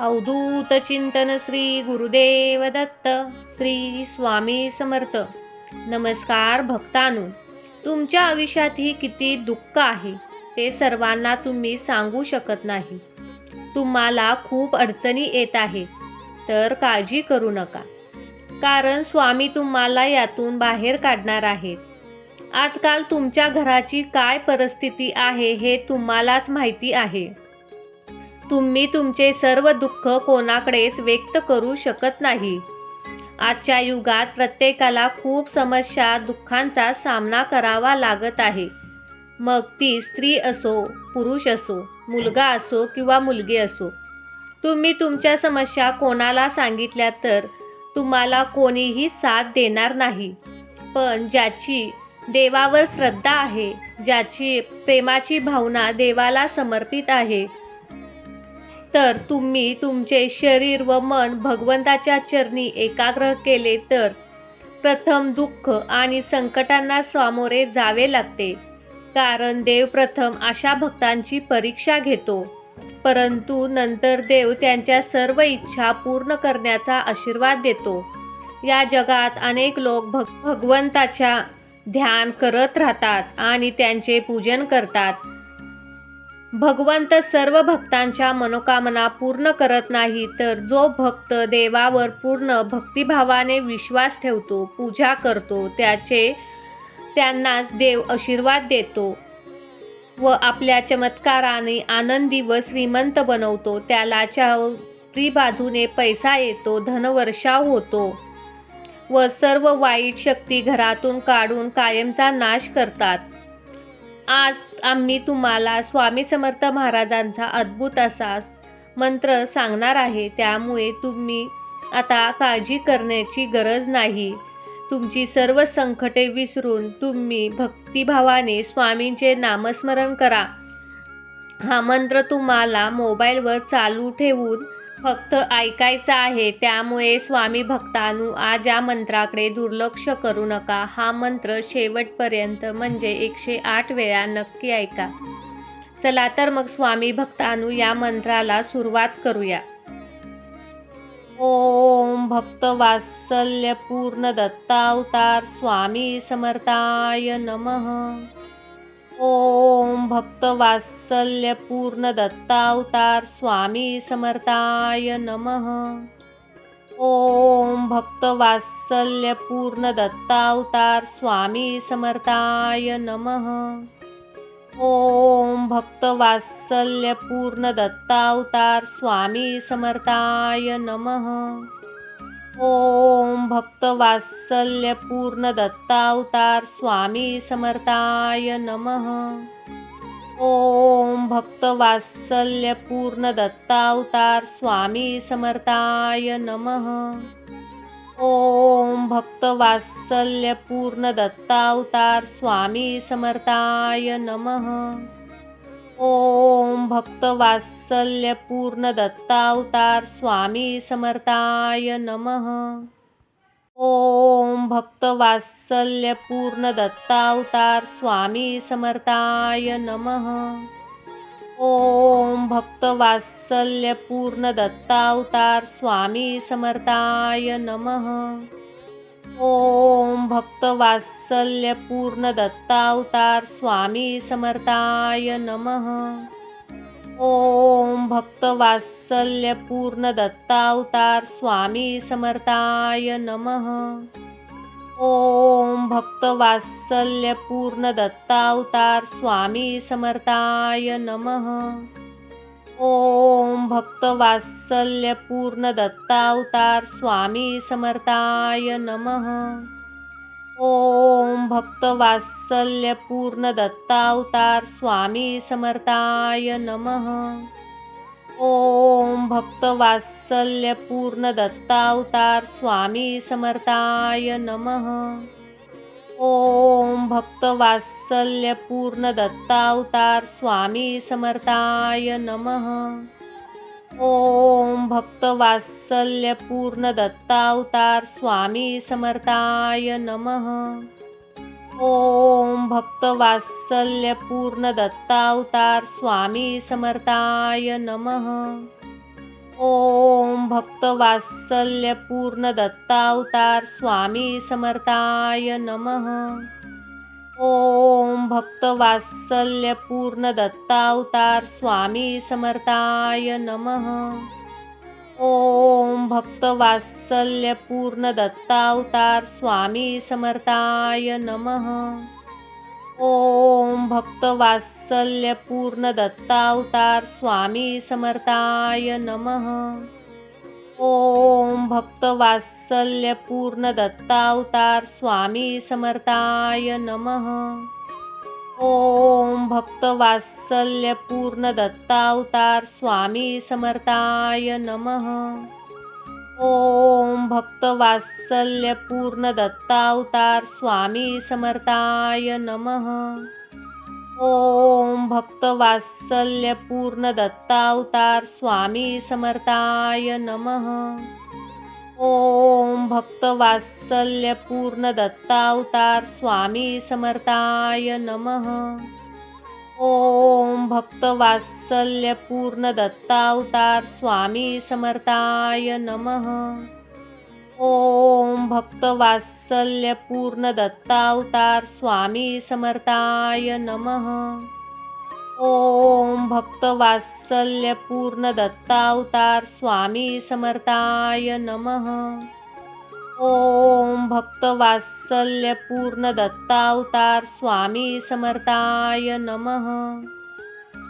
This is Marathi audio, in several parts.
अवधूत चिंतन श्री गुरुदेव दत्त श्री स्वामी समर्थ. नमस्कार भक्तानु तुमच्या आयुष्यातही किती दुःख आहे ते सर्वांना तुम्ही सांगू शकत नाही. तुम्हाला खूप अडचणी येत आहे तर काळजी करू नका. कारण स्वामी तुम्हाला यातून बाहेर काढणार आहेत. आजकाल तुमच्या घराची काय परिस्थिती आहे हे तुम्हालाच माहिती आहे. तुम्ही तुमचे सर्व दुःख कोणाकडेच व्यक्त करू शकत नाही. आजच्या युगात प्रत्येकाला खूप समस्या दुःखांचा सामना करावा लागत आहे. मग ती स्त्री असो पुरुष असो मुलगा असो किंवा मुलगी असो. तुम्ही तुमच्या समस्या कोणाला सांगितल्या तर तुम्हाला कोणीही साथ देणार नाही. पण ज्याची देवावर श्रद्धा आहे ज्याची प्रेमाची भावना देवाला समर्पित आहे तर तुम्ही तुमचे शरीर व मन भगवंताच्या चरणी एकाग्र केले तर प्रथम दुःख आणि संकटांना सामोरे जावे लागते. कारण देव प्रथम अशा भक्तांची परीक्षा घेतो. परंतु नंतर देव त्यांच्या सर्व इच्छा पूर्ण करण्याचा आशीर्वाद देतो. या जगात अनेक लोक भग भगवंताच्या ध्यान करत राहतात आणि त्यांचे पूजन करतात. भगवंत सर्व भक्तांच्या मनोकामना पूर्ण करत नाही तर जो भक्त देवावर पूर्ण भक्तिभावाने विश्वास ठेवतो पूजा करतो त्याचे त्यांनाच देव आशीर्वाद देतो व आपल्या चमत्काराने आनंदी व श्रीमंत बनवतो. त्याला चारी बाजूने पैसा येतो धनवर्षाव होतो व सर्व वाईट शक्ती घरातून काढून कायमचा नाश करतात. आज आम्ही तुम्हाला स्वामी समर्थ महाराजांचा अद्भुत असा मंत्र सांगणार आहे. त्यामुळे तुम्ही आता काळजी करण्याची गरज नाही. तुमची सर्व संकटे विसरून तुम्ही भक्तिभावाने स्वामींचे नामस्मरण करा. हा मंत्र तुम्हाला मोबाईलवर चालू ठेवून फक्त ऐकायचा आहे. त्यामुळे स्वामी भक्तानू आज या मंत्राकडे दुर्लक्ष करू नका. हा मंत्र शेवटपर्यंत म्हणजे एकशे आठ वेळा नक्की ऐका. चला तर मग स्वामी भक्तानू या मंत्राला सुरुवात करूया. ओम भक्त वात्सल्य पूर्ण दत्तावतार स्वामी समर्थाय नमः. ओम भक्त वात्सल्य पूर्ण दत्तावतार स्वामी समर्थाय नमः। ओम भक्त वात्सल्य पूर्ण दत्तावतार स्वामी समर्थाय नमः। ओम भक्त वात्सल्य पूर्ण दत्तावतार स्वामी समर्थाय नमः। ओम भक्त वात्सल्य पूर्ण दत्तावतार स्वामी समर्थाय नमः। ओम भक्त वात्सल्य पूर्ण दत्तावतार स्वामी समर्थाय नमः। ओम भक्त वात्सल्य पूर्ण दत्तावतार स्वामी समर्थाय नमः। ओम भक्त वात्सल्य पूर्ण दत्तावतार स्वामी समर्थाय नमः। ओम भक्त वात्सल्य पूर्ण दत्तावतार स्वामी समर्थाय नमः। ओम भक्त वात्सल्य पूर्ण दत्तावतार स्वामी समर्थाय नमः। ओम भक्त वात्सल्य पूर्ण दत्तावतार स्वामी समर्थाय नमः। ओम भक्त वात्सल्य पूर्ण दत्तावतार स्वामी समर्थाय नमः। ओम भक्त वात्सल्य पूर्ण दत्तावतार स्वामी समर्थाय नमः। ओम भक्त वात्सल्य पूर्ण दत्तावतार स्वामी समर्थाय नमः। ओम भक्त वात्सल्य पूर्ण दत्तावतार स्वामी समर्थाय नमः। ओम भक्त वात्सल्य पूर्ण दत्तावतार स्वामी समर्थाय नमः। ओम भक्त वात्सल्य पूर्ण दत्तावतार स्वामी समर्थाय नमः। ओम भक्त वात्सल्य पूर्ण दत्तावतार स्वामी समर्थाय नमः। ओम भक्त वात्सल्य पूर्ण दत्तावतार स्वामी समर्थाय नमः। ओम भक्तवात्सल्यपूर्ण दत्तावतार स्वामी समर्थाय नमः। ओम भक्तवात्सल्यपूर्ण दत्तावतार स्वामी समर्थाय नमः। ओम भक्तवात्सल्यपूर्ण दत्तावतार स्वामी समर्थाय नमः। ओम भक्तवात्सल्यपूर्ण दत्तावतार स्वामी समर्थाय नमः. ओम भक्तवात्सल्यपूर्ण दत्तावतार स्वामी समर्थाय नमः. ओम भक्तवात्सल्यपूर्ण दत्तावतार स्वामी समर्थाय नमः. ओम भक्तवात्सल्यपूर्ण दत्तावतार स्वामी समर्थाय नमः। ओम भक्तवात्सल्यपूर्णदत्तावतार स्वामी समर्थाय नमः। ओम भक्तवात्सल्यपूर्णदत्तावतार स्वामी समर्थाय नमः। ओम भक्तवात्सल्यपूर्णदत्तावतार स्वामी समर्थाय नमः। ओम भक्तवात्सल्यपूर्ण दत्तावतार स्वामी समर्थाय नमः। ओम भक्तवात्सल्यपूर्ण दत्तावतार स्वामी समर्थाय नमः। ओम भक्तवात्सल्यपूर्ण दत्तावतार स्वामी समर्थाय नमः।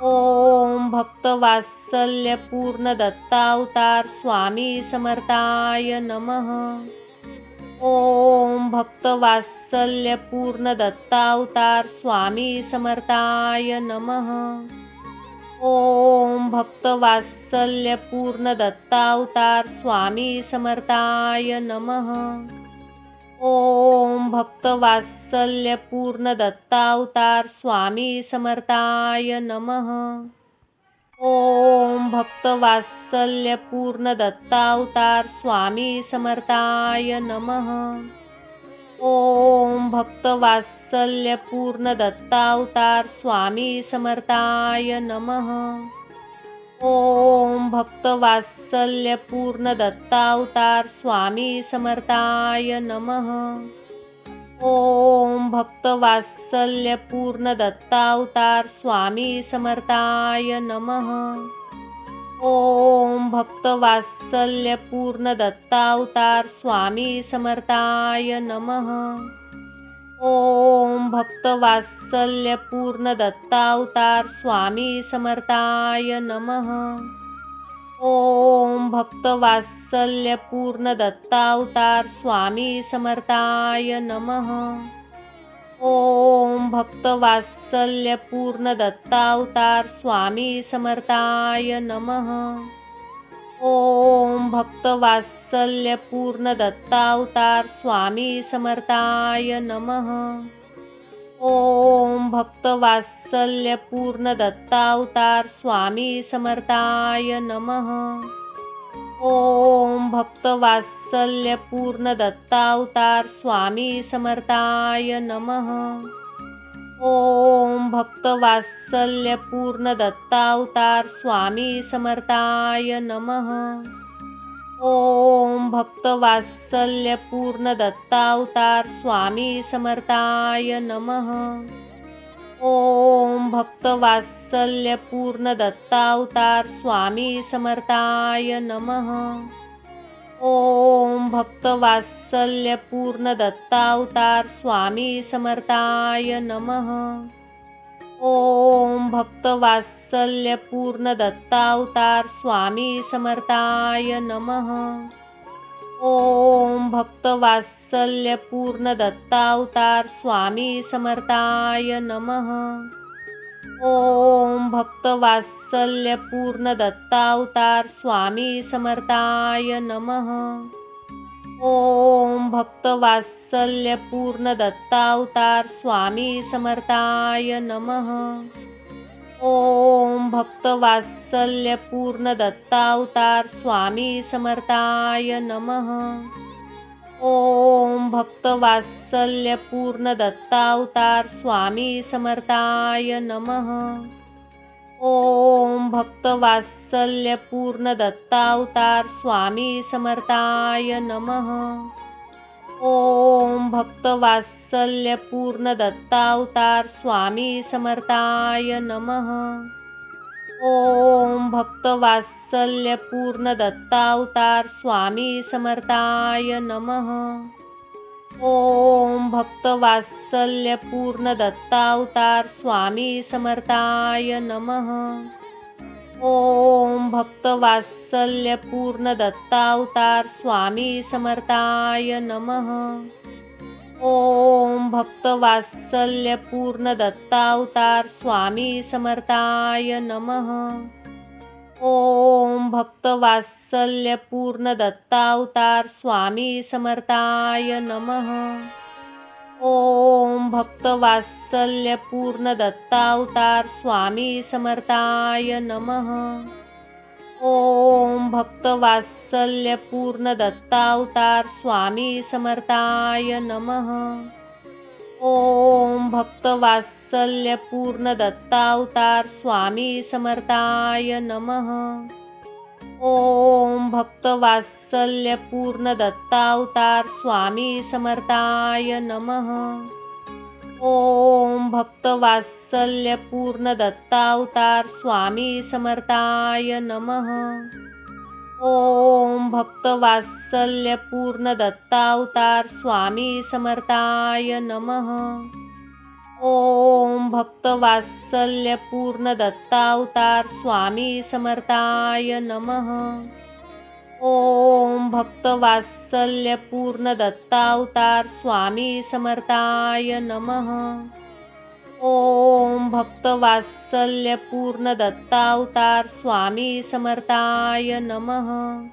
ओम भक्तवात्सल्यपूर्ण दत्तावतार स्वामी समर्थाय नमः। ओम भक्तवात्सल्यपूर्ण दत्तावतार स्वामी समर्थाय नमः। ओम भक्तवात्सल्यपूर्ण दत्तावतार स्वामी समर्थाय नमः। ओम भक्तवात्सल्यपूर्ण दत्तावतार स्वामी समर्थाय नमः। ओम भक्तवात्सल्यपूर्ण दत्तावतार स्वामी समर्थाय नमः। ओम भक्तवात्सल्यपूर्ण दत्तावतार स्वामी समर्थाय नमः। ओम भक्तवात्सल्यपूर्ण दत्तावतार स्वामी समर्थाय नमः। ओम भक्तवात्सल्यपूर्ण दत्तावतार स्वामी समर्थाय नमः। ओम भक्तवात्सल्यपूर्ण दत्तावतार स्वामी समर्थाय नमः। ओम भक्तवात्सल्यपूर्ण दत्तावतार स्वामी समर्थाय नमः। ओम भक्तवात्सल्यपूर्ण दत्तावतार स्वामी समर्थाय नमः। ओम भक्तवात्सल्यपूर्ण दत्तावतार स्वामी समर्थाय नमः। ओम भक्तवात्सल्यपूर्ण दत्तावतार स्वामी समर्थाय नमः। ओम भक्तवात्सल्यपूर्ण दत्तावतार स्वामी समर्थाय नमः। ओम भक्तवात्सल्यपूर्ण दत्तावतार स्वामी समर्थाय नमः। ओम भक्तवात्सल्यपूर्ण दत्तावतार स्वामी समर्थाय नमः। ओम भक्तवात्सल्यपूर्ण दत्तावतार स्वामी समर्थाय नमः। ओम भक्तवात्सल्यपूर्ण दत्तावतार स्वामी समर्थाय नमः। ओम भक्तवात्सल्यपूर्ण दत्तावतार स्वामी समर्थाय नमः। ओम भक्तवात्सल्यपूर्ण दत्तावतार स्वामी समर्थाय नमः। ओम भक्तवात्सल्यपूर्ण दत्तावतार स्वामी समर्थाय नमः। ओम भक्तवात्सल्यपूर्ण दत्तावतार स्वामी समर्थाय नमः। ओम भक्तवात्सल्यपूर्ण दत्तावतार स्वामी समर्थाय नमः। ओम भक्तवात्सल्यपूर्ण दत्तावतार स्वामी समर्थाय नमः। ओम भक्तवात्सल्यपूर्ण दत्तावतार स्वामी समर्थाय नमः। ओम भक्तवात्सल्यपूर्ण दत्तावतार स्वामी समर्थाय नमः। ओम भक्तवात्सल्यपूर्ण दत्तावतार स्वामी समर्थाय नमः। ओम भक्तवात्सल्यपूर्ण दत्तावतार स्वामी समर्थाय नमः। ओम भक्तवात्सल्यपूर्ण दत्तावतार स्वामी समर्थाय नमः। ओम भक्तवात्सल्यपूर्ण दत्तावतार स्वामी समर्थाय नमः। ओम भक्तवात्सल्यपूर्ण दत्तावतार स्वामी समर्थाय नमः। ओम भक्तवात्सल्यपूर्ण दत्तावतार स्वामी समर्थाय नमः। ओम भक्तवात्सल्यपूर्ण दत्तावतार स्वामी समर्थाय नमः। ओम भक्तवात्सल्यपूर्ण दत्तावतार स्वामी समर्थाय नमः। ओम भक्तवात्सल्यपूर्ण दत्तावतार स्वामी समर्थाय नमः। ओम भक्तवात्सल्यपूर्ण दत्तावतार स्वामी समर्थाय नमः। ओम भक्तवात्सल्यपूर्ण दत्तावतार स्वामी समर्थाय नमः। ओम भक्तवात्सल्यपूर्ण दत्तावतार स्वामी समर्थाय नमः। ओम भक्तवात्सल्यपूर्ण दत्तावतार स्वामी समर्थाय नमः। ओम भक्तवात्सल्यपूर्ण दत्तावतार स्वामी समर्थाय नमः। ओम भक्तवात्सल्यपूर्ण दत्तावतार स्वामी समर्थाय नमः।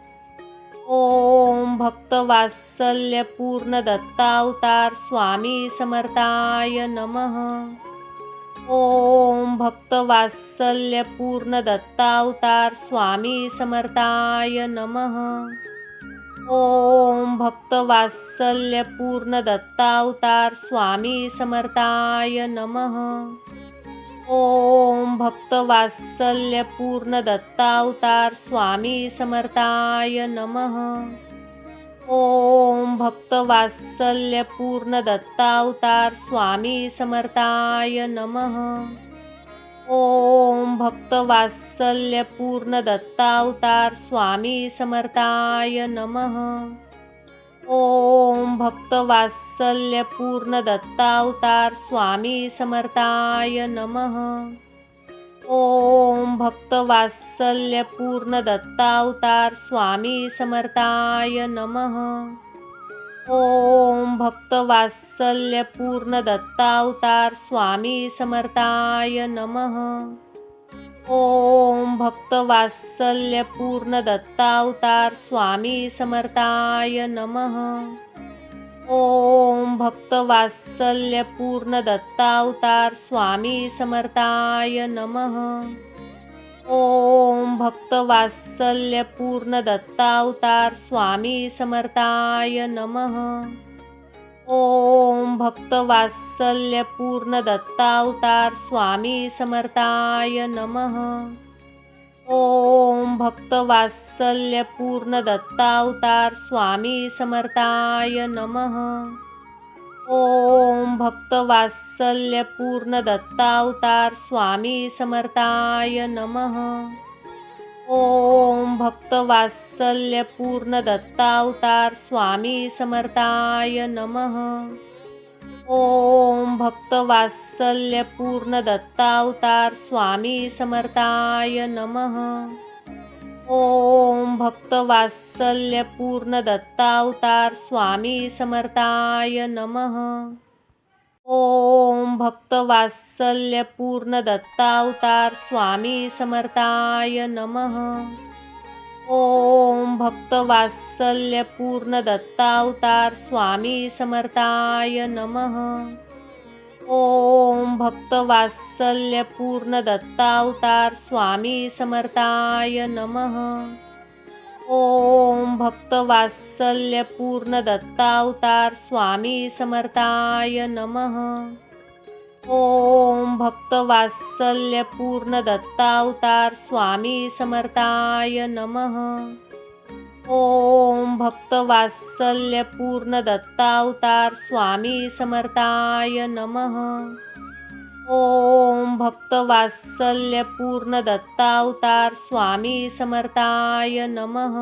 ओम भक्तवात्सल्यपूर्ण दत्तावतार स्वामी समर्थाय नमः। ओम भक्तवात्सल्यपूर्ण दत्तावतार स्वामी समर्थाय नमः. ओम भक्तवात्सल्यपूर्ण दत्तावतार स्वामी समर्थाय नमः. ओम भक्तवात्सल्यपूर्ण दत्तावतार स्वामी समर्थाय नमः. ओम भक्तवात्सल्यपूर्ण दत्तावतार स्वामी समर्थाय नमः. ओम भक्तवात्सल्यपूर्ण दत्तावतार स्वामी समर्थाय नमः। ओम भक्तवात्सल्यपूर्ण दत्तावतार स्वामी समर्थाय नमः। ओम भक्तवात्सल्यपूर्ण दत्तावतार स्वामी समर्थाय नमः। ओम भक्तवात्सल्यपूर्ण दत्तावतार स्वामी समर्थाय नमः। ओम भक्तवात्सल्यपूर्ण दत्तावतार स्वामी समर्थाय नमः। ओम भक्तवात्सल्यपूर्ण दत्तावतार स्वामी समर्थाय नमः। ओम भक्तवात्सल्यपूर्ण दत्तावतार स्वामी समर्थाय नमः। ओम भक्तवात्सल्यपूर्ण दत्तावतार स्वामी समर्थाय नमः। ओम भक्तवात्सल्यपूर्ण दत्तावतार स्वामी समर्थाय नमः। ओम भक्तवात्सल्यपूर्ण दत्तावतार स्वामी समर्थाय नमः. ओम भक्तवात्सल्यपूर्ण दत्तावतार स्वामी समर्थाय नमः. ओम भक्तवात्सल्यपूर्ण दत्तावतार स्वामी समर्थाय नमः. ओम भक्तवात्सल्यपूर्ण दत्तावतार स्वामी समर्थाय नमः। ओम भक्तवात्सल्यपूर्ण दत्तावतार स्वामी समर्थाय नमः। ओम भक्तवात्सल्यपूर्ण दत्तावतार स्वामी समर्थाय नमः। ओम भक्तवात्सल्यपूर्ण दत्तावतार स्वामी समर्थाय नमः। ओम भक्तवात्सल्यपूर्ण दत्तावतार स्वामी समर्थाय नमः। ओम भक्तवात्सल्य पूर्ण दत्तावतार स्वामी समर्थाय नमः। ओम भक्तवात्सल्य पूर्ण दत्तावतार स्वामी समर्थाय नमः। ओम भक्तवात्सल्य पूर्ण दत्तावतार स्वामी समर्थाय नमः।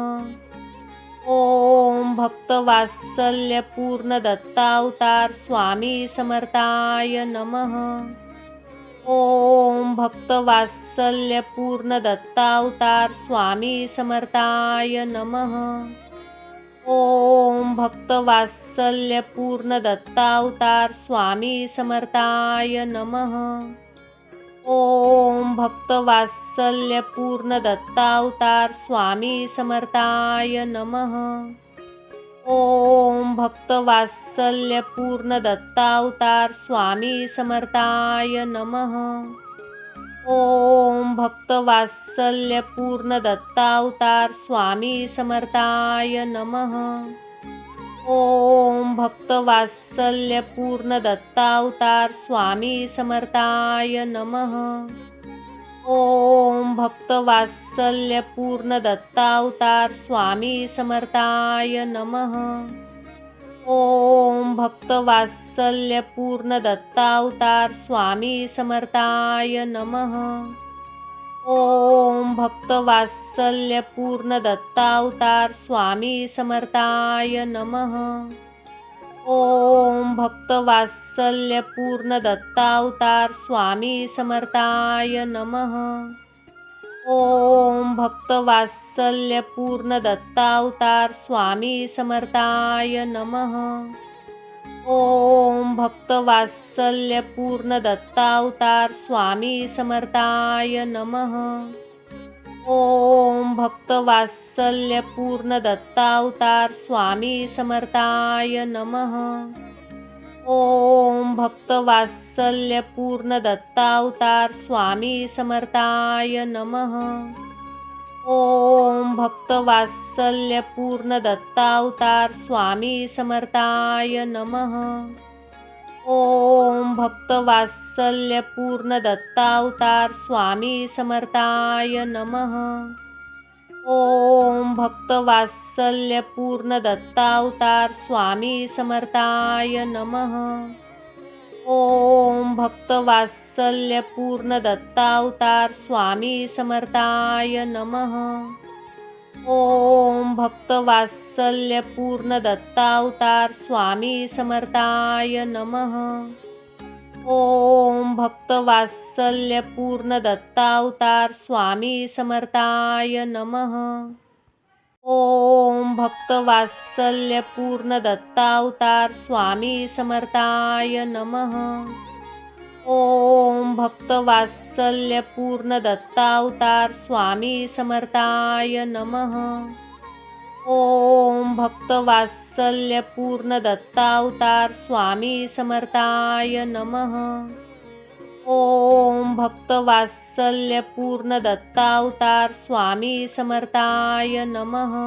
ओम भक्तवात्सल्य पूर्ण दत्तावतार स्वामी समर्थाय नमः। ओम भक्तवात्सल्य पूर्ण दत्तावतार स्वामी समर्थाय नमः। ओम भक्तवात्सल्य पूर्ण दत्तावतार स्वामी समर्थाय नमः। ओम भक्तवात्सल्य पूर्ण दत्तावतार स्वामी समर्थाय नमः। ओम भक्तवात्सल्य पूर्ण दत्तावतार स्वामी समर्थाय नमः। ओम भक्तवात्सल्य पूर्ण दत्तावतार स्वामी समर्थाय नमः। ओम भक्तवात्सल्य पूर्ण दत्तावतार स्वामी समर्थाय नमः। ओम भक्तवात्सल्य पूर्ण दत्तावतार स्वामी समर्थाय नमः। ओम भक्तवात्सल्य पूर्ण दत्तावतार स्वामी समर्थाय नमः। ओम भक्तवात्सल्य पूर्ण दत्तावतार स्वामी समर्थाय नमः। ओम भक्तवात्सल्य पूर्ण दत्तावतार स्वामी समर्थाय नमः। ओम भक्तवात्सल्य पूर्ण दत्तावतार स्वामी समर्थाय नमः। ओम भक्तवात्सल्य पूर्ण दत्तावतार स्वामी समर्थाय नमः। ओम भक्तवात्सल्य पूर्ण दत्तावतार स्वामी समर्थाय नमः। ओम भक्तवात्सल्य पूर्ण दत्तावतार स्वामी समर्थाय नमः। ओम भक्तवात्सल्य पूर्ण दत्तावतार स्वामी समर्थाय नमः। ओम भक्तवात्सल्य पूर्ण दत्तावतार स्वामी समर्थाय नमः. ओम भक्तवात्सल्य पूर्ण दत्तावतार स्वामी समर्थाय नमः. ओम भक्तवात्सल्य पूर्ण दत्तावतार स्वामी समर्थाय नमः. ओम भक्तवात्सल्य पूर्ण दत्तावतार स्वामी समर्थाय नमः. ओम भक्तवात्सल्य पूर्ण दत्तावतार स्वामी समर्थाय नमः। ओम भक्तवात्सल्य पूर्ण दत्तावतार स्वामी समर्थाय नमः। ओम भक्तवात्सल्य पूर्ण दत्तावतार स्वामी समर्थाय नमः। ओम भक्तवात्सल्य पूर्ण दत्तावतार स्वामी समर्थाय नमः। ओम भक्तवात्सल्य पूर्ण दत्तावतार स्वामी समर्थाय नमः।